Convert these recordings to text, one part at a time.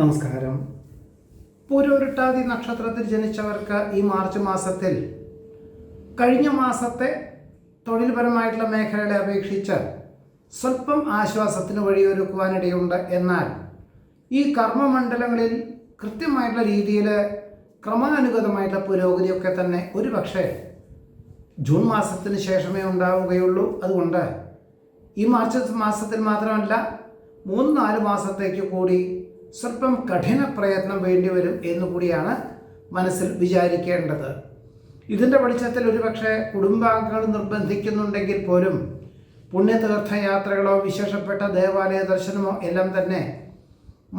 നമസ്കാരം. പൂരോരുട്ടാതി നക്ഷത്രത്തിൽ ജനിച്ചവർക്ക് ഈ മാർച്ച് മാസത്തിൽ കഴിഞ്ഞ മാസത്തെ തൊഴിൽപരമായിട്ടുള്ള മേഖലകളെ അപേക്ഷിച്ച് സ്വല്പം ആശ്വാസത്തിന് വഴിയൊരുക്കുവാനിടയുണ്ട്. എന്നാൽ ഈ കർമ്മമണ്ഡലങ്ങളിൽ കൃത്യമായിട്ടുള്ള രീതിയിൽ ക്രമാനുഗതമായിട്ടുള്ള പുരോഗതിയൊക്കെ തന്നെ ഒരുപക്ഷെ ജൂൺ മാസത്തിന് ശേഷമേ ഉണ്ടാവുകയുള്ളൂ. അതുകൊണ്ട് ഈ മാർച്ച് മാസത്തിൽ മാത്രമല്ല മൂന്ന് നാല് മാസത്തേക്ക് കൂടി സ്വല്പം കഠിന പ്രയത്നം വേണ്ടിവരും എന്നുകൂടിയാണ് മനസ്സിൽ വിചാരിക്കേണ്ടത്. ഇതിന്റെ വെളിച്ചത്തിൽ ഒരുപക്ഷെ കുടുംബാംഗങ്ങൾ നിർബന്ധിക്കുന്നുണ്ടെങ്കിൽ പോലും പുണ്യതീർത്ഥയാത്രകളോ വിശേഷപ്പെട്ട ദേവാലയ ദർശനമോ എല്ലാം തന്നെ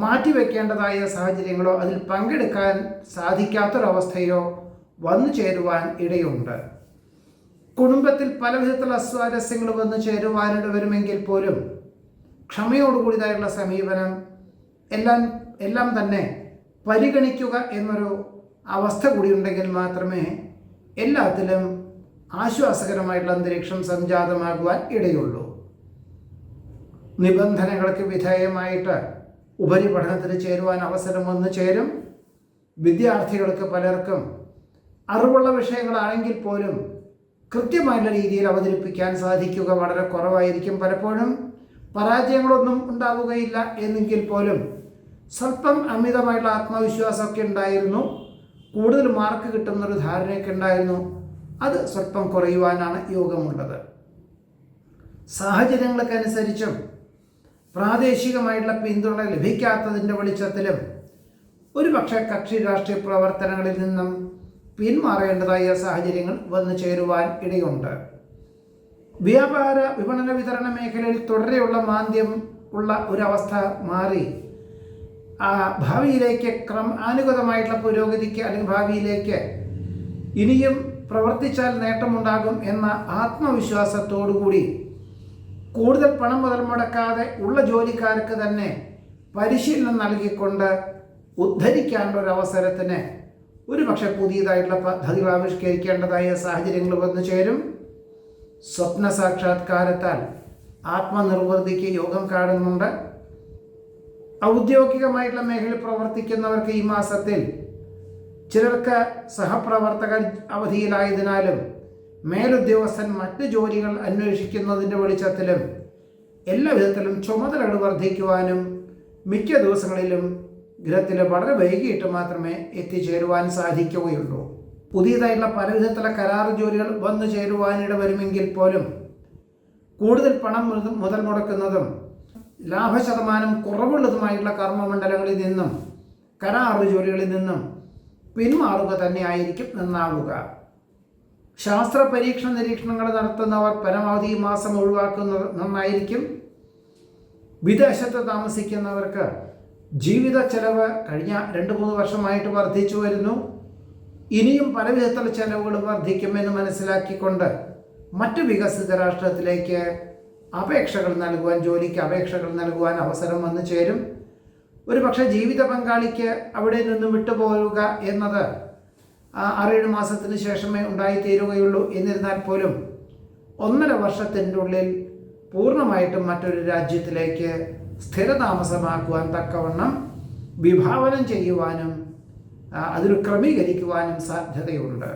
മാറ്റിവെക്കേണ്ടതായ സാഹചര്യങ്ങളോ അതിൽ പങ്കെടുക്കാൻ സാധിക്കാത്തൊരവസ്ഥയോ വന്നു ചേരുവാൻ ഇടയുണ്ട്. കുടുംബത്തിൽ പല വിധത്തിലുള്ള അസ്വാരസ്യങ്ങൾ വന്നു ചേരുവാനിട വരുമെങ്കിൽ പോലും ക്ഷമയോടുകൂടിയതായുള്ള സമീപനം എല്ലാം എല്ലാം തന്നെ പരിഗണിക്കുക എന്നൊരു അവസ്ഥ കൂടി ഉണ്ടെങ്കിൽ മാത്രമേ എല്ലാത്തിലും ആശ്വാസകരമായിട്ടുള്ള അന്തരീക്ഷം സംജാതമാകുവാൻ ഇടയുള്ളൂ. നിബന്ധനകൾക്ക് വിധേയമായിട്ട് ഉപരിപഠനത്തിന് ചേരുവാൻ അവസരം വന്നു ചേരും. വിദ്യാർത്ഥികൾക്ക് പലർക്കും അറിവുള്ള വിഷയങ്ങളാണെങ്കിൽ പോലും കൃത്യമായുള്ള രീതിയിൽ അവതരിപ്പിക്കാൻ സാധിക്കുക വളരെ കുറവായിരിക്കും പലപ്പോഴും. പരാജയങ്ങളൊന്നും ഉണ്ടാവുകയില്ല എന്നെങ്കിൽ പോലും സ്വല്പം അമിതമായിട്ടുള്ള ആത്മവിശ്വാസമൊക്കെ ഉണ്ടായിരുന്നു. കൂടുതൽ മാർക്ക് കിട്ടുന്നൊരു ധാരണയൊക്കെ ഉണ്ടായിരുന്നു. അത് സ്വല്പം കുറയുവാനാണ് യോഗമുള്ളത്. സാഹചര്യങ്ങൾക്കനുസരിച്ചും പ്രാദേശികമായിട്ടുള്ള പിന്തുണ ലഭിക്കാത്തതിന്റെ വെളിച്ചത്തിലും ഒരുപക്ഷെ കക്ഷി രാഷ്ട്രീയ പ്രവർത്തനങ്ങളിൽ നിന്നും പിന്മാറേണ്ടതായ സാഹചര്യങ്ങൾ വന്നു ചേരുവാൻ ഇടയുണ്ട്. വ്യാപാര വിപണന വിതരണ മേഖലയിൽ തുടരെയുള്ള മാന്ദ്യം ഉള്ള ഒരവസ്ഥ മാറി. ആ ഭാവിയിലേക്ക് ക്രമ ആനുഗതമായിട്ടുള്ള പുരോഗതിക്ക് അല്ലെങ്കിൽ ഭാവിയിലേക്ക് ഇനിയും പ്രവർത്തിച്ചാൽ നേട്ടമുണ്ടാകും എന്ന ആത്മവിശ്വാസത്തോടുകൂടി കൂടുതൽ പണം മുതൽ മുടക്കാതെ ഉള്ള ജോലിക്കാർക്ക് തന്നെ പരിശീലനം നൽകിക്കൊണ്ട് ഉദ്ധരിക്കാനുള്ള ഒരു അവസരത്തിന് ഒരു പക്ഷെ പുതിയതായിട്ടുള്ള പദ്ധതികൾ ആവിഷ്കരിക്കേണ്ടതായ സാഹചര്യങ്ങൾ വന്നു ചേരും. സ്വപ്ന സാക്ഷാത്കാരത്താൽ ആത്മനിർവൃതിക്ക് യോഗം കാണുന്നുണ്ട്. ഔദ്യോഗികമായിട്ടുള്ള മേഖലയിൽ പ്രവർത്തിക്കുന്നവർക്ക് ഈ മാസത്തിൽ ചിലർക്ക് സഹപ്രവർത്തകർ അവധിയിലായതിനാലും മേലുദ്യോഗസ്ഥൻ മറ്റ് ജോലികൾ അന്വേഷിക്കുന്നതിന്റെ വെളിച്ചത്തിലും എല്ലാ വിധത്തിലും ചുമതലകൾ വർദ്ധിക്കുവാനും മിക്ക ദിവസങ്ങളിലും ഗ്രഹത്തിൽ വളരെ വൈകിട്ട് മാത്രമേ എത്തിച്ചേരുവാൻ സാധിക്കുകയുള്ളൂ. പുതിയതായിട്ടുള്ള പല വിധത്തിലുള്ള കരാർ ജോലികൾ വന്നു ചേരുവാനിട വരുമെങ്കിൽ പോലും കൂടുതൽ പണം മുതൽ മുടക്കുന്നതും ലാഭശതമാനം കുറവുള്ളതുമായിട്ടുള്ള കർമ്മമണ്ഡലങ്ങളിൽ നിന്നും കരാറ് ജോലികളിൽ നിന്നും പിന്മാറുക തന്നെയായിരിക്കും നന്നാവുക. ശാസ്ത്ര പരീക്ഷണ നിരീക്ഷണങ്ങൾ നടത്തുന്നവർ പരമാവധി മാസം ഒഴിവാക്കുന്നത് നന്നായിരിക്കും. വിദേശത്ത് താമസിക്കുന്നവർക്ക് ജീവിത ചെലവ് കഴിഞ്ഞ രണ്ട് മൂന്ന് വർഷമായിട്ട് വർദ്ധിച്ചു വരുന്നു. ഇനിയും പല വിധത്തിലുള്ള ചെലവുകൾ വർദ്ധിക്കുമെന്ന് മനസ്സിലാക്കിക്കൊണ്ട് മറ്റു വികസിത രാഷ്ട്രത്തിലേക്ക് അപേക്ഷകൾ നൽകുവാൻ ജോലിക്ക് അപേക്ഷകൾ നൽകുവാൻ അവസരം വന്നു ചേരും. ഒരു പക്ഷേ ജീവിത പങ്കാളിക്ക് അവിടെ നിന്നും വിട്ടുപോകുക എന്നത് ആറേഴ് മാസത്തിന് ശേഷമേ ഉണ്ടായിത്തീരുകയുള്ളൂ. എന്നിരുന്നാൽ പോലും ഒന്നര വർഷത്തിന്റെ ഉള്ളിൽ പൂർണമായിട്ടും മറ്റൊരു രാജ്യത്തിലേക്ക് സ്ഥിരതാമസമാക്കുവാൻ തക്കവണ്ണം വിഭാവനം ചെയ്യുവാനും അതിൽ ക്രമീകരിക്കുവാനും സാധ്യതയുണ്ട്.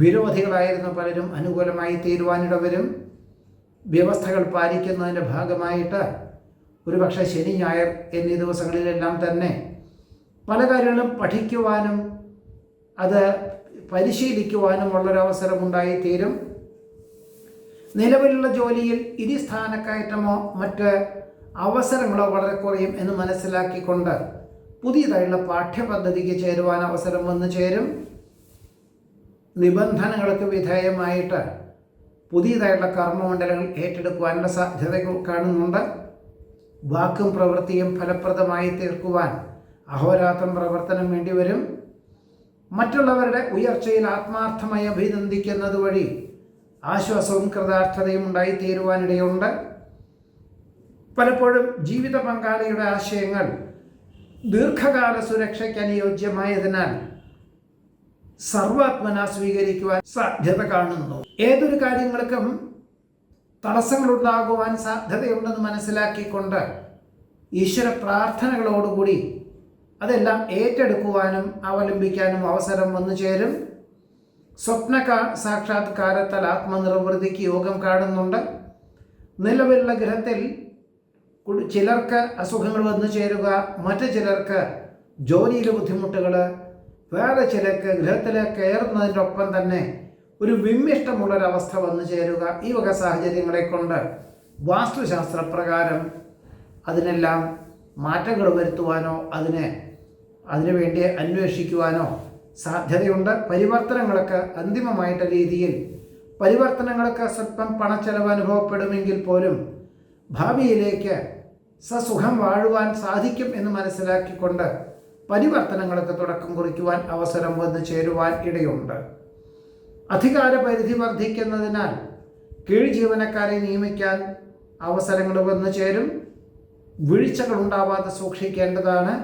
വിരോധികളായിരുന്ന പലരും അനുകൂലമായി തീരുവാനിടവരും വ്യവസ്ഥകൾ പാലിക്കുന്നതിന്റെ ഭാഗമായിട്ട് ഒരുപക്ഷെ ശനി ഞായർ എന്നീ ദിവസങ്ങളിലെല്ലാം തന്നെ പല കാര്യങ്ങളും പഠിക്കുവാനും അത് പരിശീലിക്കുവാനും ഉള്ളൊരവസരമുണ്ടായിത്തീരും നിലവിലുള്ള ജോലിയിൽ ഇനി സ്ഥാനക്കയറ്റമോ മറ്റ് അവസരങ്ങളോ വളരെ കുറയും എന്ന് മനസ്സിലാക്കിക്കൊണ്ട് പുതിയതായുള്ള പാഠ്യപദ്ധതിക്ക് ചേരുവാൻ അവസരം വന്നു ചേരും. നിബന്ധനകൾക്ക് വിധേയമായിട്ട് പുതിയതായിട്ടുള്ള കർമ്മമണ്ഡലങ്ങൾ ഏറ്റെടുക്കുവാനുള്ള സാധ്യതകൾ കാണുന്നുണ്ട്. വാക്കും പ്രവൃത്തിയും ഫലപ്രദമായി തീർക്കുവാൻ അഹോരാത്രം പ്രവർത്തനം വേണ്ടിവരും മറ്റുള്ളവരുടെ ഉയർച്ചയിൽ ആത്മാർത്ഥമായി അഭിനന്ദിക്കുന്നത് വഴി ആശ്വാസവും കൃതാർത്ഥതയും ഉണ്ടായിത്തീരുവാനിടയുണ്ട്. പലപ്പോഴും ജീവിത പങ്കാളിയുടെ ആശയങ്ങൾ ദീർഘകാല സുരക്ഷയ്ക്ക് അനുയോജ്യമായതിനാൽ സർവാത്മന സ്വീകരിക്കുവാൻ സാധ്യത കാണുന്നു. ഏതൊരു കാര്യങ്ങൾക്കും തടസ്സങ്ങളുണ്ടാകുവാൻ സാധ്യതയുണ്ടെന്ന് മനസ്സിലാക്കിക്കൊണ്ട് ഈശ്വര പ്രാർത്ഥനകളോടുകൂടി അതെല്ലാം ഏറ്റെടുക്കുവാനും അവലംബിക്കാനും അവസരം വന്നു ചേരും. സ്വപ്ന സാക്ഷാത്കാരത്താൽ ആത്മനിർവൃതിക്ക് യോഗം കാണുന്നുണ്ട്. നിലവിലുള്ള ഗ്രഹത്തിൽ ചിലർക്ക് അസുഖങ്ങൾ വന്നു ചേരുക മറ്റു ചിലർക്ക് ജോലിയിലെ ബുദ്ധിമുട്ടുകൾ വേറെ ചിലർക്ക് ഗൃഹത്തിലേക്ക് കയറുന്നതിന്റെ ഒപ്പം തന്നെ ഒരു വിമ്മിഷ്ടമുള്ളൊരവസ്ഥ വന്നു ചേരുക ഈ വക സാഹചര്യങ്ങളെ കൊണ്ട് വാസ്തുശാസ്ത്രപ്രകാരം അതിനെല്ലാം മാറ്റങ്ങൾ വരുത്തുവാനോ അതിനെ അതിനുവേണ്ടി അന്വേഷിക്കുവാനോ സാധ്യതയുണ്ട്. പരിവർത്തനങ്ങളൊക്കെ അന്തിമമായിട്ട രീതിയിൽ പരിവർത്തനങ്ങളൊക്കെ സ്വല്പം പണച്ചെലവ് അനുഭവപ്പെടുമെങ്കിൽ പോലും ഭാവിയിലേക്ക് സസുഖം വാഴുവാൻ സാധിക്കും എന്ന് മനസ്സിലാക്കിക്കൊണ്ട് പരിവർത്തനങ്ങൾക്ക് തുടക്കം കുറിക്കുവാൻ അവസരം വന്നു ചേരുവാൻ ഇടയുണ്ട്. അധികാര പരിധി വർദ്ധിക്കുന്നതിനാൽ കീഴ് ജീവനക്കാരെ നിയമിക്കാൻ അവസരങ്ങൾ വന്നു ചേരും. വീഴ്ചകൾ ഉണ്ടാവാതെ സൂക്ഷിക്കേണ്ടതാണ്.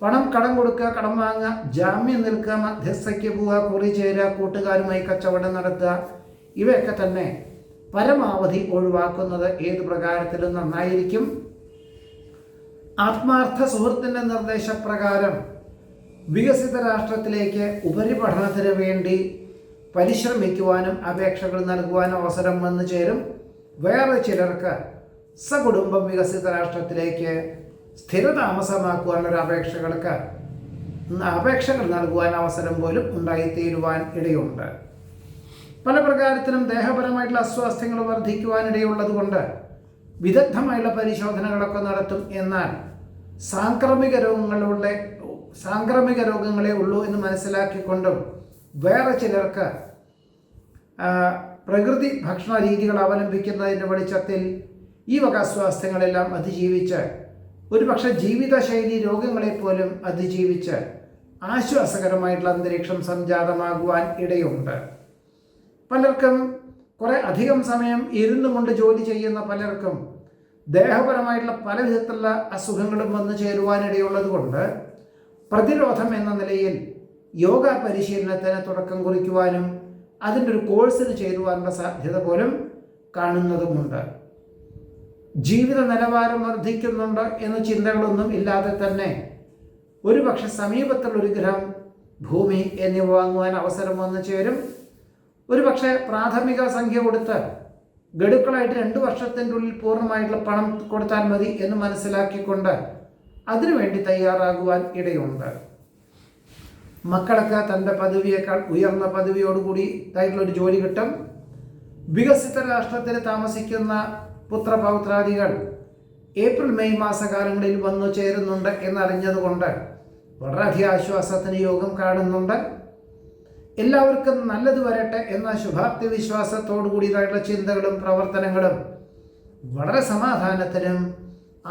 പണം കടം കൊടുക്കുക കടം വാങ്ങുക ജാമ്യം നിൽക്കുക മധ്യസ്ഥയ്ക്ക് പോവുക കുറി ചേരുക കൂട്ടുകാരുമായി കച്ചവടം നടത്തുക ഇവയൊക്കെ തന്നെ പരമാവധി ഒഴിവാക്കുന്നത് ഏത് പ്രകാരത്തിലും നന്നായിരിക്കും. ആത്മാർത്ഥ സുഹൃത്തിന്റെ നിർദ്ദേശപ്രകാരം വികസിത രാഷ്ട്രത്തിലേക്ക് ഉപരിപഠനത്തിന് വേണ്ടി പരിശ്രമിക്കുവാനും അപേക്ഷകൾ നൽകുവാനും അവസരം വന്നു ചേരും. വേറെ ചിലർക്ക് സകുടുംബം വികസിത രാഷ്ട്രത്തിലേക്ക് സ്ഥിരതാമസമാക്കുവാനുള്ള അപേക്ഷകൾക്ക് അപേക്ഷകൾ നൽകുവാൻ അവസരം പോലും ഉണ്ടായിത്തീരുവാൻ ഇടയുണ്ട്. പല പ്രകാരത്തിലും ദേഹപരമായിട്ടുള്ള അസ്വാസ്ഥ്യങ്ങൾ വർദ്ധിക്കുവാനിടയുള്ളത് കൊണ്ട് വിദഗ്ധമായുള്ള പരിശോധനകളൊക്കെ നടത്തും എന്നാൽ സാംക്രമിക രോഗങ്ങളുടെ സാംക്രമിക രോഗങ്ങളെ ഉള്ളൂ എന്ന് മനസ്സിലാക്കിക്കൊണ്ടും വേറെ ചിലർക്ക് പ്രകൃതി ഭക്ഷണ രീതികൾ അവലംബിക്കുന്നതിന്റെ വെളിച്ചത്തിൽ ഈ വക അസ്വാസ്ഥ്യങ്ങളെല്ലാം അതിജീവിച്ച് ഒരുപക്ഷെ ജീവിതശൈലി രോഗങ്ങളെ പോലും അതിജീവിച്ച് ആശ്വാസകരമായിട്ടുള്ള അന്തരീക്ഷം സംജാതമാകുവാൻ ഇടയുണ്ട്. പലർക്കും കുറെ അധികം സമയം ഇരുന്നു കൊണ്ട് ജോലി ചെയ്യുന്ന പലർക്കും ദേഹപരമായിട്ടുള്ള പല വിധത്തിലുള്ള അസുഖങ്ങളും വന്നു ചേരുവാനിടയുള്ളത് കൊണ്ട് പ്രതിരോധം എന്ന നിലയിൽ യോഗ പരിശീലനത്തിന് തുടക്കം കുറിക്കുവാനും അതിന്റെ ഒരു കോഴ്സിന് ചേരുവാനുള്ള സാധ്യത പോലും കാണുന്നതുമുണ്ട്. ജീവിത നിലവാരം വർദ്ധിക്കുന്നുണ്ട് എന്ന ചിന്തകളൊന്നും ഇല്ലാതെ തന്നെ ഒരുപക്ഷെ സമീപത്തുള്ള ഒരു ഗ്രഹം ഭൂമി എന്നിവ വാങ്ങുവാൻ അവസരം വന്നു ചേരും. ഒരുപക്ഷെ പ്രാഥമിക സംഖ്യ കൊടുത്ത് ഗഡുക്കളായിട്ട് രണ്ട് വർഷത്തിന്റെ ഉള്ളിൽ പൂർണമായിട്ടുള്ള പണം കൊടുത്താൽ മതി എന്ന് മനസ്സിലാക്കിക്കൊണ്ട് അതിനുവേണ്ടി തയ്യാറാകുവാൻ ഇടയുണ്ട്. മക്കളൊക്കെ തന്റെ പദവിയേക്കാൾ ഉയർന്ന പദവിയോടുകൂടി ആയിട്ടുള്ള ഒരു ജോലി കിട്ടും. വികസിത രാഷ്ട്രത്തിൽ താമസിക്കുന്ന പുത്രപൗത്രാദികൾ ഏപ്രിൽ മെയ് മാസകാലങ്ങളിൽ വന്നു ചേരുന്നുണ്ട് എന്നറിഞ്ഞതുകൊണ്ട് വളരെയധികം ആശ്വാസത്തിന് യോഗം കാണുന്നുണ്ട്. എല്ലാവർക്കും നല്ലത് വരട്ടെ എന്ന ശുഭാപ്തി വിശ്വാസത്തോടു കൂടിയതായിട്ടുള്ള ചിന്തകളും പ്രവർത്തനങ്ങളും വളരെ സമാധാനത്തിനും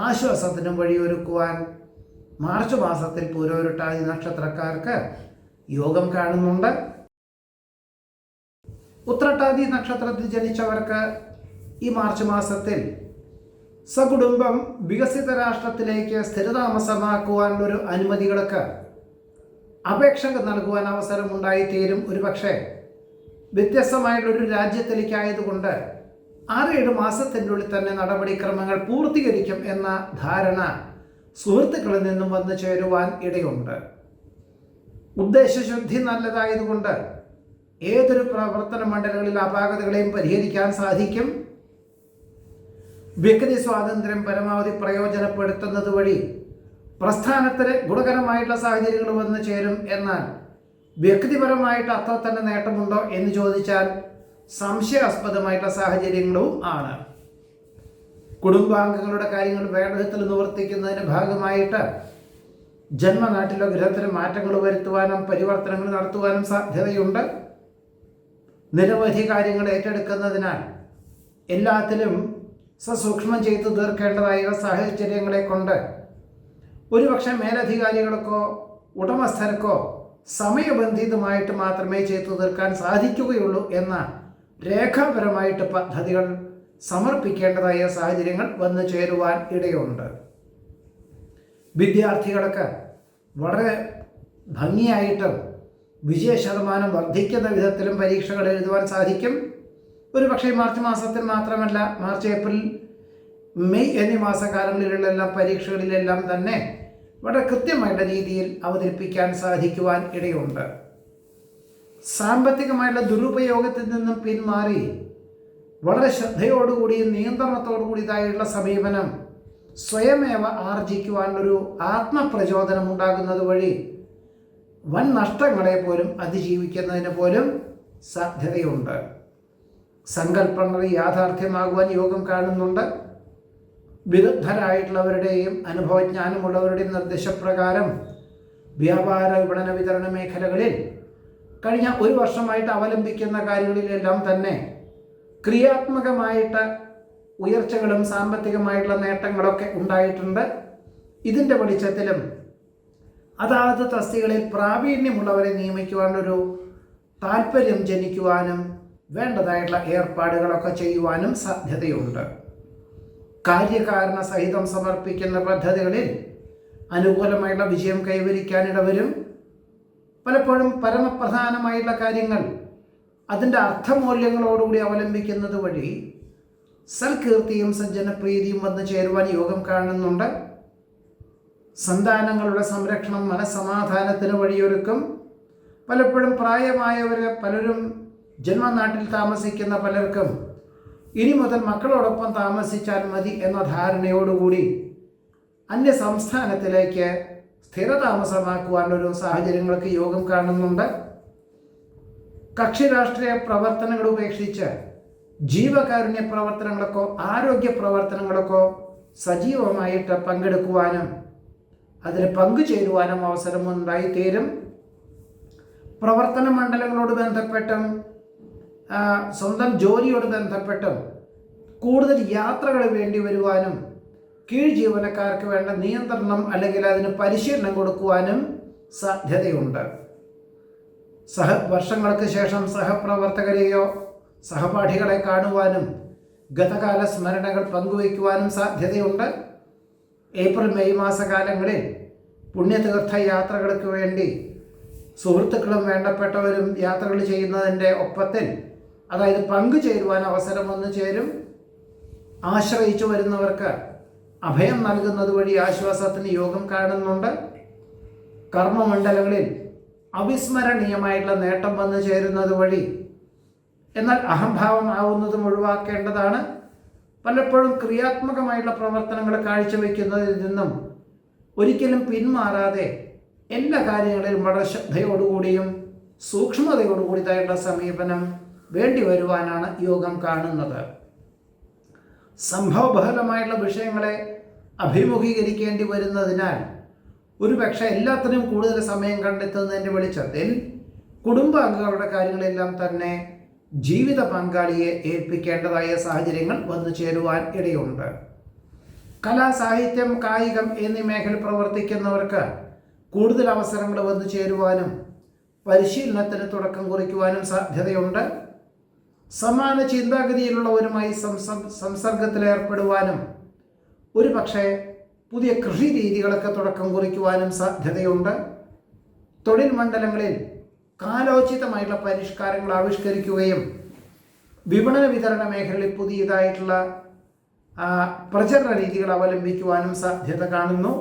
ആശ്വാസത്തിനും വഴിയൊരുക്കുവാൻ മാർച്ച് മാസത്തിൽ പൂരോരുട്ടാതി നക്ഷത്രക്കാർക്ക് യോഗം കാണുന്നുണ്ട്. ഉത്രട്ടാതി നക്ഷത്രത്തിൽ ജനിച്ചവർക്ക് ഈ മാർച്ച് മാസത്തിൽ സകുടുംബം വികസിത രാഷ്ട്രത്തിലേക്ക് സ്ഥിരതാമസമാക്കുവാനുള്ളൊരു അനുമതികൾക്ക് അപേക്ഷകൾ നൽകുവാൻ അവസരമുണ്ടായിത്തീരും ഒരു ഒരുപക്ഷെ. വ്യത്യസ്തമായിട്ടുള്ളൊരു രാജ്യത്തിലേക്കായതുകൊണ്ട് ആറേഴ് മാസത്തിന്റെ ഉള്ളിൽ തന്നെ നടപടിക്രമങ്ങൾ പൂർത്തീകരിക്കും എന്ന ധാരണ സുഹൃത്തുക്കളിൽ നിന്നും വന്നു ചേരുവാൻ ഇടയുണ്ട്. ഉദ്ദേശശുദ്ധി നല്ലതായതുകൊണ്ട് ഏതൊരു പ്രവർത്തന മണ്ഡലങ്ങളിൽ അപാകതകളെയും പരിഹരിക്കാൻ സാധിക്കും. വ്യക്തി സ്വാതന്ത്ര്യം പരമാവധി പ്രയോജനപ്പെടുത്തുന്നത് വഴി പ്രസ്ഥാനത്തിന് ഗുണകരമായിട്ടുള്ള സാഹചര്യങ്ങൾ വന്നു ചേരും എന്നാൽ വ്യക്തിപരമായിട്ട് അത്ര തന്നെ നേട്ടമുണ്ടോ എന്ന് ചോദിച്ചാൽ സംശയാസ്പദമായിട്ടുള്ള സാഹചര്യങ്ങളും ആണ്. കുടുംബാംഗങ്ങളുടെ കാര്യങ്ങൾ വേണ്ടത്തിൽ നിവർത്തിക്കുന്നതിന്റെ ഭാഗമായിട്ട് ജന്മനാട്ടിലോ ഗ്രഹത്തിലും മാറ്റങ്ങൾ വരുത്തുവാനും പരിവർത്തനങ്ങൾ നടത്തുവാനും സാധ്യതയുണ്ട്. നിരവധി കാര്യങ്ങൾ ഏറ്റെടുക്കുന്നതിനാൽ എല്ലാത്തിലും സസൂക്ഷ്മം ചെയ്തു തീർക്കേണ്ടതായ സാഹചര്യങ്ങളെ കൊണ്ട് ഒരുപക്ഷെ മേലധികാരികൾക്കോ ഉടമസ്ഥർക്കോ സമയബന്ധിതമായിട്ട് മാത്രമേ ചെയ്തു തീർക്കാൻ സാധിക്കുകയുള്ളൂ എന്ന രേഖാപരമായിട്ട് പദ്ധതികൾ സമർപ്പിക്കേണ്ടതായ സാഹചര്യങ്ങൾ വന്നു ചേരുവാൻ ഇടയുണ്ട്. വിദ്യാർത്ഥികൾക്ക് വളരെ ഭംഗിയായിട്ടും വിജയശതമാനം വർദ്ധിക്കുന്ന വിധത്തിലും പരീക്ഷകൾ എഴുതുവാൻ സാധിക്കും. ഒരു പക്ഷേ മാർച്ച് മാസത്തിൽ മാത്രമല്ല മാർച്ച് ഏപ്രിൽ മെയ് എന്നീ മാസകാലങ്ങളിലുള്ള പരീക്ഷകളിലെല്ലാം തന്നെ വളരെ കൃത്യമായിട്ടുള്ള രീതിയിൽ അവതരിപ്പിക്കാൻ സാധിക്കുവാൻ ഇടയുണ്ട്. സാമ്പത്തികമായുള്ള ദുരുപയോഗത്തിൽ നിന്നും പിന്മാറി വളരെ ശ്രദ്ധയോടുകൂടിയും നിയന്ത്രണത്തോടുകൂടിയതായുള്ള സമീപനം സ്വയമേവ ആർജിക്കുവാനൊരു ആത്മപ്രചോദനം ഉണ്ടാകുന്നത് വഴി വൻ നഷ്ടങ്ങളെ പോലും അതിജീവിക്കുന്നതിന് പോലും സാധ്യതയുണ്ട്. സങ്കല്പങ്ങൾ യാഥാർത്ഥ്യമാകുവാൻ യോഗം കാണുന്നുണ്ട്. വിദഗ്ധരായിട്ടുള്ളവരുടെയും അനുഭവജ്ഞാനമുള്ളവരുടെയും നിർദ്ദേശപ്രകാരം വ്യാപാര വിപണന വിതരണ മേഖലകളിൽ കഴിഞ്ഞ ഒരു വർഷമായിട്ട് അവലംബിക്കുന്ന കാര്യങ്ങളിലെല്ലാം തന്നെ ക്രിയാത്മകമായിട്ട് ഉയർച്ചകളും സാമ്പത്തികമായിട്ടുള്ള നേട്ടങ്ങളൊക്കെ ഉണ്ടായിട്ടുണ്ട്. ഇതിന്റെ വെളിച്ചത്തിലും അതാത് തസ്തികളിൽ പ്രാവീണ്യമുള്ളവരെ നിയമിക്കുവാനൊരു താല്പര്യം ജനിക്കുവാനും വേണ്ടതായിട്ടുള്ള ഏർപ്പാടുകളൊക്കെ ചെയ്യുവാനും സാധ്യതയുണ്ട്. കാര്യകാരണ സഹിതം സമർപ്പിക്കുന്ന പദ്ധതികളിൽ അനുകൂലമായുള്ള വിജയം കൈവരിക്കാനിടവരും പലപ്പോഴും പരമപ്രധാനമായുള്ള കാര്യങ്ങൾ അതിന്റെ അർത്ഥമൂല്യങ്ങളോടുകൂടി അവലംബിക്കുന്നത് വഴി സൽകീർത്തിയും സജ്ജനപ്രീതിയും വന്നു ചേരുവാൻ യോഗം കാണുന്നുണ്ട്. സന്താനങ്ങളുടെ സംരക്ഷണം മനസ്സമാധാനത്തിന് വഴിയൊരുക്കും. പലപ്പോഴും പ്രായമായവരെ പലരും ജന്മനാട്ടിൽ താമസിക്കുന്ന പലർക്കും ഇനി മുതൽ മക്കളോടൊപ്പം താമസിച്ചാൽ മതി എന്ന ധാരണയോടുകൂടി അന്യ സംസ്ഥാനത്തിലേക്ക് സ്ഥിരതാമസമാക്കുവാനൊരു സാഹചര്യങ്ങൾക്ക് യോഗം കാണുന്നുണ്ട്. കക്ഷി രാഷ്ട്രീയ പ്രവർത്തനങ്ങൾ ഉപേക്ഷിച്ച് ജീവകാരുണ്യ പ്രവർത്തനങ്ങൾക്കോ ആരോഗ്യ പ്രവർത്തനങ്ങൾക്കോ സജീവമായിട്ട് പങ്കെടുക്കുവാനും അതിൽ പങ്കുചേരുവാനും അവസരം ഉണ്ടായിത്തീരും പ്രവർത്തന മണ്ഡലങ്ങളോട് ബന്ധപ്പെട്ടും സ്വന്തം ജോലിയോട് ബന്ധപ്പെട്ടും കൂടുതൽ യാത്രകൾ വേണ്ടി വരുവാനും കീഴ് ജീവനക്കാർക്ക് വേണ്ട നിയന്ത്രണം അല്ലെങ്കിൽ അതിന് പരിശീലനം കൊടുക്കുവാനും സാധ്യതയുണ്ട്. സഹ വർഷങ്ങൾക്ക് ശേഷം സഹപ്രവർത്തകരെയോ സഹപാഠികളെ കാണുവാനും ഗതകാല സ്മരണകൾ പങ്കുവയ്ക്കുവാനും സാധ്യതയുണ്ട്. ഏപ്രിൽ മെയ് മാസകാലങ്ങളിൽ പുണ്യതീർത്ഥ യാത്രകൾക്ക് വേണ്ടി സുഹൃത്തുക്കളും വേണ്ടപ്പെട്ടവരും യാത്രകൾ ചെയ്യുന്നതിന്റെ ഒപ്പത്തിൽ അതായത് പങ്കുചേരുവാൻ അവസരം വന്നു ചേരും. ആശ്രയിച്ചു വരുന്നവർക്ക് അഭയം നൽകുന്നത് വഴി ആശ്വാസത്തിന് യോഗം കാണുന്നുണ്ട്. കർമ്മമണ്ഡലങ്ങളിൽ അവിസ്മരണീയമായിട്ടുള്ള നേട്ടം വന്നു ചേരുന്നത് വഴി എന്നാൽ അഹംഭാവം ആവുന്നതും ഒഴിവാക്കേണ്ടതാണ്. പലപ്പോഴും ക്രിയാത്മകമായിട്ടുള്ള പ്രവർത്തനങ്ങൾ കാഴ്ചവെക്കുന്നതിൽ നിന്നും ഒരിക്കലും പിന്മാറാതെ എല്ലാ കാര്യങ്ങളിലും വളരെ ശ്രദ്ധയോടുകൂടിയും സൂക്ഷ്മതയോടുകൂടിയതായിട്ടുള്ള സമീപനം വേണ്ടി വരുവാനാണ് യോഗം കാണുന്നത്. സംഭവബഹലമായിട്ടുള്ള വിഷയങ്ങളെ അഭിമുഖീകരിക്കേണ്ടി വരുന്നതിനാൽ ഒരു പക്ഷേ എല്ലാത്തിനും കൂടുതൽ സമയം കണ്ടെത്തുന്നതിന്റെ വെളിച്ചത്തിൽ കുടുംബാംഗങ്ങളുടെ കാര്യങ്ങളെല്ലാം തന്നെ ജീവിത പങ്കാളിയെ ഏൽപ്പിക്കേണ്ടതായ സാഹചര്യങ്ങൾ വന്നു ചേരുവാൻ ഇടയുണ്ട്. കലാ സാഹിത്യം കായികം എന്നീ മേഖല പ്രവർത്തിക്കുന്നവർക്ക് കൂടുതൽ അവസരങ്ങൾ വന്നു ചേരുവാനും പരിശീലനത്തിന് തുടക്കം കുറിക്കുവാനും സാധ്യതയുണ്ട്. സമാന ചിന്താഗതിയിലുള്ളവരുമായി സംസർഗത്തിലേർപ്പെടുവാനും ഒരു പക്ഷേ പുതിയ കൃഷി രീതികളൊക്കെ തുടക്കം കുറിക്കുവാനും സാധ്യതയുണ്ട്. തൊഴിൽ മണ്ഡലങ്ങളിൽ കാലോചിതമായിട്ടുള്ള പരിഷ്കാരങ്ങൾ ആവിഷ്കരിക്കുകയും വിപണന വിതരണ മേഖലയിൽ പുതിയതായിട്ടുള്ള പ്രചരണ രീതികൾ അവലംബിക്കുവാനും സാധ്യത കാണുന്നു.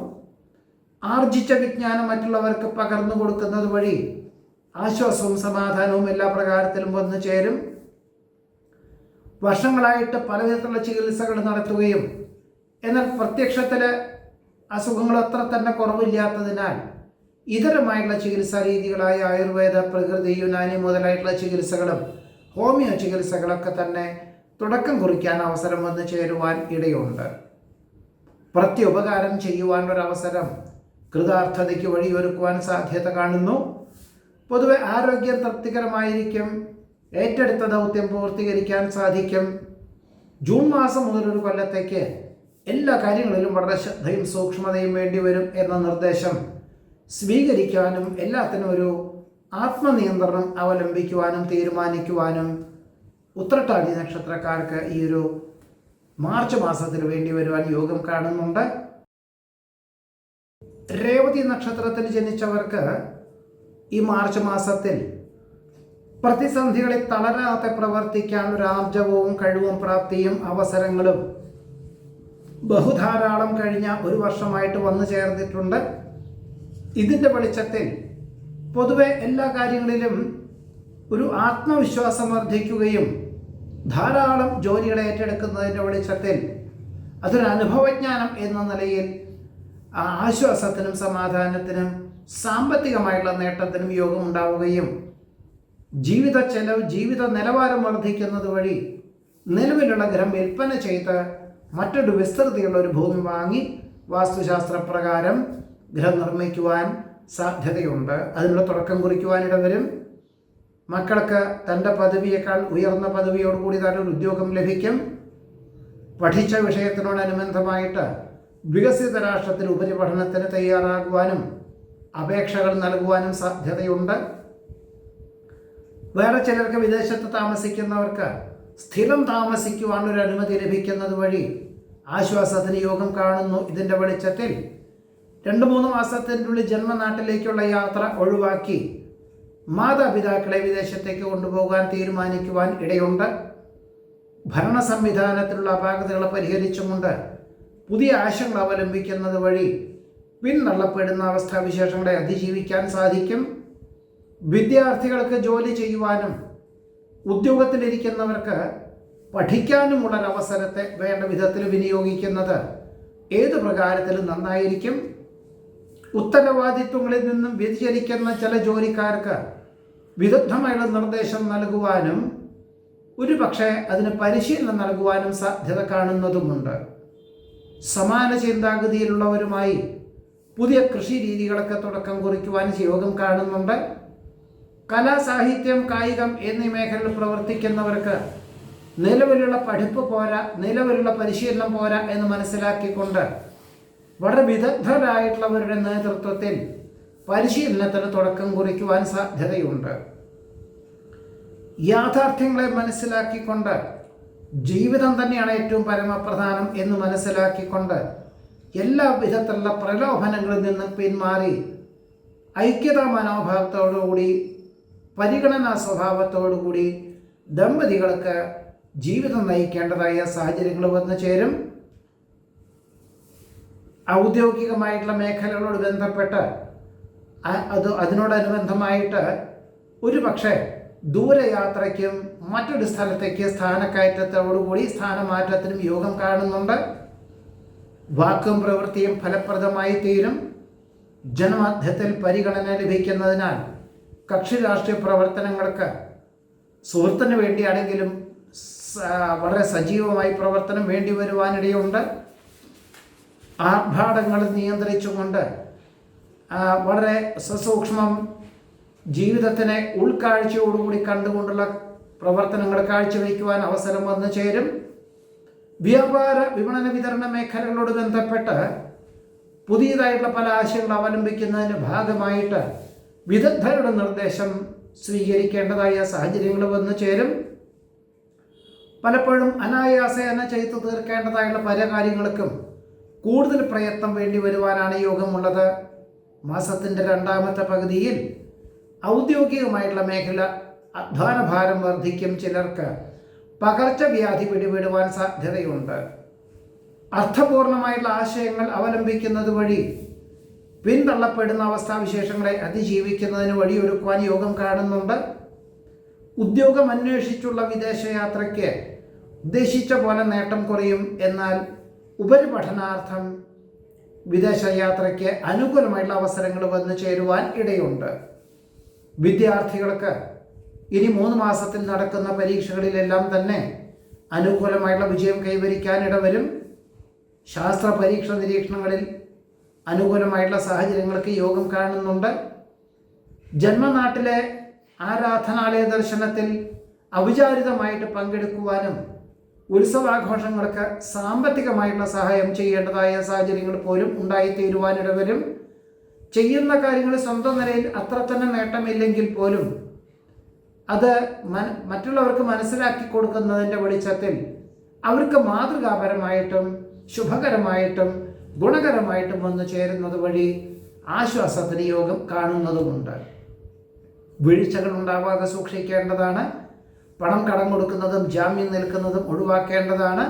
ആർജിച്ച വിജ്ഞാനം മറ്റുള്ളവർക്ക് പകർന്നു കൊടുക്കുന്നത് വഴി ആശ്വാസവും സമാധാനവും എല്ലാ പ്രകാരത്തിലും വന്നു ചേരും. വർഷങ്ങളായിട്ട് പലവിധത്തിലുള്ള ചികിത്സകൾ നടത്തുകയും എന്നാൽ പ്രത്യക്ഷത്തിൽ അസുഖങ്ങൾ അത്ര തന്നെ കുറവില്ലാത്തതിനാൽ ഇതരമായിട്ടുള്ള ചികിത്സാ രീതികളായ ആയുർവേദ പ്രകൃതി യുനാനി മുതലായിട്ടുള്ള ചികിത്സകളും ഹോമിയോ ചികിത്സകളൊക്കെ തന്നെ തുടക്കം കുറിക്കാൻ അവസരം വന്നു ചേരുവാൻ ഇടയുണ്ട്. പ്രത്യുപകാരം ചെയ്യുവാനൊരവസരം കൃതാർത്ഥതയ്ക്ക് വഴിയൊരുക്കുവാൻ സാധ്യത കാണുന്നു. പൊതുവെ ആരോഗ്യം തൃപ്തികരമായിരിക്കും. ഏറ്റെടുത്ത ദൗത്യം പൂർത്തീകരിക്കാൻ സാധിക്കും. ജൂൺ മാസം മുതൽ ഒരു കൊല്ലത്തേക്ക് എല്ലാ കാര്യങ്ങളിലും വളരെ ശ്രദ്ധയും സൂക്ഷ്മതയും വേണ്ടിവരും എന്ന നിർദ്ദേശം സ്വീകരിക്കാനും എല്ലാത്തിനും ഒരു ആത്മനിയന്ത്രണം അവലംബിക്കുവാനും തീരുമാനിക്കുവാനും ഉത്രട്ടാതി നക്ഷത്രക്കാർക്ക് ഈ ഒരു മാർച്ച് മാസത്തിൽ വേണ്ടി വരുവാൻ യോഗം കാണുന്നുണ്ട്. രേവതി നക്ഷത്രത്തിൽ ജനിച്ചവർക്ക് ഈ മാർച്ച് മാസത്തിൽ പ്രതിസന്ധികളെ തളരാതെ പ്രവർത്തിക്കാൻ ഒരു ആർജവവും കഴിവും പ്രാപ്തിയും അവസരങ്ങളും ബഹുധാരാളം കഴിഞ്ഞ ഒരു വർഷമായിട്ട് വന്നു ചേർന്നിട്ടുണ്ട്. ഇതിന്റെ വെളിച്ചത്തിൽ പൊതുവെ എല്ലാ കാര്യങ്ങളിലും ഒരു ആത്മവിശ്വാസം വർദ്ധിക്കുകയും ധാരാളം ജോലികളെ ഏറ്റെടുക്കുന്നതിന്റെ വെളിച്ചത്തിൽ അതൊരു അനുഭവജ്ഞാനം എന്ന നിലയിൽ ആശ്വാസത്തിനും സമാധാനത്തിനും സാമ്പത്തികമായിട്ടുള്ള നേട്ടത്തിനും യോഗം ഉണ്ടാവുകയും ജീവിത ചെലവ് ജീവിത നിലവാരം വർദ്ധിക്കുന്നത് വഴി നിലവിലുള്ള ഗ്രഹം വിൽപ്പന ചെയ്ത് മറ്റൊരു വിസ്തൃതിയുള്ള ഒരു ഭൂമി വാങ്ങി വാസ്തുശാസ്ത്ര പ്രകാരം ഗ്രഹം നിർമ്മിക്കുവാൻ സാധ്യതയുണ്ട്. അതിനുള്ള തുടക്കം കുറിക്കുവാനിട വരും മക്കൾക്ക് തന്റെ പദവിയേക്കാൾ ഉയർന്ന പദവിയോടുകൂടി ഒരു ഉദ്യോഗം ലഭിക്കും. പഠിച്ച വിഷയത്തിനോടനുബന്ധമായിട്ട് വികസിത രാഷ്ട്രത്തിൽ ഉപരിപഠനത്തിന് തയ്യാറാകുവാനും അപേക്ഷകൾ നൽകുവാനും സാധ്യതയുണ്ട്. വേറെ ചിലർക്ക് വിദേശത്ത് താമസിക്കുന്നവർക്ക് സ്ഥിരം താമസിക്കുവാൻ ഒരു അനുമതി ലഭിക്കുന്നത് വഴി ആശ്വാസത്തിന് യോഗം കാണുന്നു. ഇതിന്റെ വെളിച്ചത്തിൽ രണ്ട് മൂന്ന് മാസത്തിന്റെ ഉള്ളിൽ ജന്മനാട്ടിലേക്കുള്ള യാത്ര ഒഴിവാക്കി മാതാപിതാക്കളെ വിദേശത്തേക്ക് കൊണ്ടുപോകാൻ തീരുമാനിക്കുവാൻ ഇടയുണ്ട്. ഭരണ സംവിധാനത്തിലുള്ള അപാകതകളെ പരിഹരിച്ചുകൊണ്ട് പുതിയ ആശയങ്ങൾ അവലംബിക്കുന്നത് വഴി പിന്തള്ളപ്പെടുന്ന അവസ്ഥാവിശേഷങ്ങളെ അതിജീവിക്കാൻ സാധിക്കും. വിദ്യാർത്ഥികൾക്ക് ജോലി ചെയ്യുവാനും ഉദ്യോഗത്തിലിരിക്കുന്നവർക്ക് പഠിക്കാനുമുള്ളൊരവസരത്തെ വേണ്ട വിധത്തിൽ വിനിയോഗിക്കുന്നത് ഏത് പ്രകാരത്തിലും നന്നായിരിക്കും? ഉത്തരവാദിത്വങ്ങളിൽ നിന്നും വ്യതിചലിക്കുന്ന ചില ജോലിക്കാർക്ക് വിദഗ്ധമായുള്ള നിർദ്ദേശം നൽകുവാനും ഒരു പക്ഷേ അതിന് പരിശീലനം നൽകുവാനും സാധ്യത കാണുന്നതുമുണ്ട്. സമാന ചിന്താഗതിയിലുള്ളവരുമായി പുതിയ കൃഷി രീതികളൊക്കെ തുടക്കം കുറിക്കുവാൻ യോഗം കാണുന്നുണ്ട്. കലാ സാഹിത്യം കായികം എന്നീ മേഖലയിൽ പ്രവർത്തിക്കുന്നവർക്ക് നിലവിലുള്ള പഠിപ്പ് പോരാ നിലവിലുള്ള പരിശീലനം പോരാ എന്ന് മനസ്സിലാക്കിക്കൊണ്ട് വളരെ വിദഗ്ധരായിട്ടുള്ളവരുടെ നേതൃത്വത്തിൽ പരിശീലനത്തിന് തുടക്കം കുറിക്കുവാൻ സാധ്യതയുണ്ട്. യാഥാർത്ഥ്യങ്ങളെ മനസ്സിലാക്കിക്കൊണ്ട് ജീവിതം തന്നെയാണ് ഏറ്റവും പരമപ്രധാനം എന്ന് മനസ്സിലാക്കിക്കൊണ്ട് എല്ലാ വിധത്തിലുള്ള പ്രലോഭനങ്ങളിൽ നിന്ന് പിന്മാറി ഐക്യതാ മനോഭാവത്തോടുകൂടി പരിഗണനാ സ്വഭാവത്തോടുകൂടി ദമ്പതികൾക്ക് ജീവിതം നയിക്കേണ്ടതായ സാഹചര്യങ്ങൾ വന്നു ചേരും. ഔദ്യോഗികമായിട്ടുള്ള മേഖലകളോട് ബന്ധപ്പെട്ട് അത് അതിനോടനുബന്ധമായിട്ട് ഒരു പക്ഷേ ദൂരയാത്രയ്ക്കും മറ്റൊരു സ്ഥലത്തേക്ക് സ്ഥാനക്കയറ്റത്തോടുകൂടി സ്ഥാനമാറ്റത്തിനും യോഗം കാണുന്നുണ്ട്. വാക്കും പ്രവൃത്തിയും ഫലപ്രദമായി തീരും. ജനമധ്യത്തിൽ പരിഗണന ലഭിക്കുന്നതിനാൽ കക്ഷി രാഷ്ട്രീയ പ്രവർത്തനങ്ങൾക്ക് സുഹൃത്തിന് വേണ്ടിയാണെങ്കിലും വളരെ സജീവമായി പ്രവർത്തനം വേണ്ടി വരുവാനിടയുണ്ട്. ആർഭാടങ്ങൾ നിയന്ത്രിച്ചുകൊണ്ട് വളരെ സസൂക്ഷ്മം ജീവിതത്തിനെ ഉൾക്കാഴ്ചയോടുകൂടി കണ്ടുകൊണ്ടുള്ള പ്രവർത്തനങ്ങൾ കാഴ്ചവെക്കുവാൻ അവസരം വന്നു ചേരും. വ്യാപാര വിപണന വിതരണ മേഖലകളോട് ബന്ധപ്പെട്ട് പുതിയതായിട്ടുള്ള പല ആശയങ്ങൾ അവലംബിക്കുന്നതിന്റെ ഭാഗമായിട്ട് വിദഗ്ധരുടെ നിർദ്ദേശം സ്വീകരിക്കേണ്ടതായ സാഹചര്യങ്ങൾ വന്നു ചേരും. പലപ്പോഴും അനായാസേന ചെയ്തു തീർക്കേണ്ടതായുള്ള പല കാര്യങ്ങൾക്കും കൂടുതൽ പ്രയത്നം വേണ്ടി വരുവാനാണ് യോഗമുള്ളത്. മാസത്തിന്റെ രണ്ടാമത്തെ പകുതിയിൽ ഔദ്യോഗികമായിട്ടുള്ള മേഖല അധ്വാന ഭാരം വർദ്ധിക്കും ചിലർക്ക്. പകർച്ചവ്യാധി പിടിപെടുവാൻ സാധ്യതയുണ്ട്. അർത്ഥപൂർണമായിട്ടുള്ള ആശയങ്ങൾ അവലംബിക്കുന്നത് വഴി പിന്തള്ളപ്പെടുന്ന അവസ്ഥാവിശേഷങ്ങളെ അതിജീവിക്കുന്നതിന് വഴിയൊരുക്കുവാൻ യോഗം കാണുന്നുണ്ട്. ഉദ്യോഗം അന്വേഷിച്ചുള്ള വിദേശയാത്രയ്ക്ക് ഉദ്ദേശിച്ച പോലെ നേട്ടം കുറയും എന്നാൽ ഉപരിപഠനാർത്ഥം വിദേശയാത്രയ്ക്ക് അനുകൂലമായിട്ടുള്ള അവസരങ്ങൾ വന്നു ചേരുവാൻ ഇടയുണ്ട്. വിദ്യാർത്ഥികൾക്ക് ഇനി മൂന്ന് മാസത്തിൽ നടക്കുന്ന പരീക്ഷകളിലെല്ലാം തന്നെ അനുകൂലമായുള്ള വിജയം കൈവരിക്കാനിടവരും ശാസ്ത്ര പരീക്ഷ നിരീക്ഷണങ്ങളിൽ അനുകൂലമായിട്ടുള്ള സാഹചര്യങ്ങൾക്ക് യോഗം കാണുന്നുണ്ട്. ജന്മനാട്ടിലെ ആരാധനാലയ ദർശനത്തിൽ ഔചാരിതമായിട്ട് പങ്കെടുക്കുവാനും ഉത്സവാഘോഷങ്ങൾക്ക് സാമ്പത്തികമായിട്ടുള്ള സഹായം ചെയ്യേണ്ടതായ സാഹചര്യങ്ങൾ പോലും ഉണ്ടായിത്തീരുവാനിടവരും. ചെയ്യുന്ന കാര്യങ്ങൾ സ്വന്തം നിലയിൽ അത്ര തന്നെ നേട്ടമില്ലെങ്കിൽ പോലും അത് മറ്റുള്ളവർക്ക് മനസ്സിലാക്കി കൊടുക്കുന്നതിന്റെ വെളിച്ചത്തിൽ അവർക്ക് മാതൃകാപരമായിട്ടും ശുഭകരമായിട്ടും ഗുണകരമായിട്ടും വന്നു ചേരുന്നത് വഴി ആശ്വാസത്തിന് യോഗം കാണുന്നതുമുണ്ട്. വീഴ്ചകൾ ഉണ്ടാവാതെ സൂക്ഷിക്കേണ്ടതാണ്. പണം കടം കൊടുക്കുന്നതും ജാമ്യം നിൽക്കുന്നതും ഒഴിവാക്കേണ്ടതാണ്.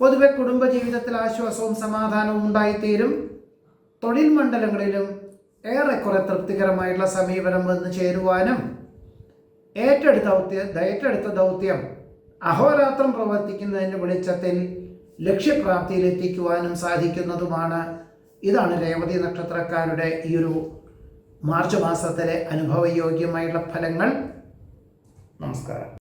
പൊതുവെ കുടുംബജീവിതത്തിൽ ആശ്വാസവും സമാധാനവും ഉണ്ടായിത്തീരും. തൊഴിൽ മണ്ഡലങ്ങളിലും ഏറെക്കുറെ തൃപ്തികരമായിട്ടുള്ള സമീപനം വന്ന് ചേരുവാനും ഏറ്റെടുത്ത ദൗത്യ ഏറ്റെടുത്ത ദൗത്യം അഹോരാത്രം പ്രവർത്തിക്കുന്നതിന്റെ വെളിച്ചത്തിൽ ലക്ഷ്യപ്രാപ്തിയിലെത്തിക്കുവാനും സാധിക്കുന്നതുമാണ്. ഇതാണ് രേവതി നക്ഷത്രക്കാരുടെ ഈ ഒരു മാർച്ച് മാസത്തിലെ അനുഭവയോഗ്യമായുള്ള ഫലങ്ങൾ. നമസ്കാരം.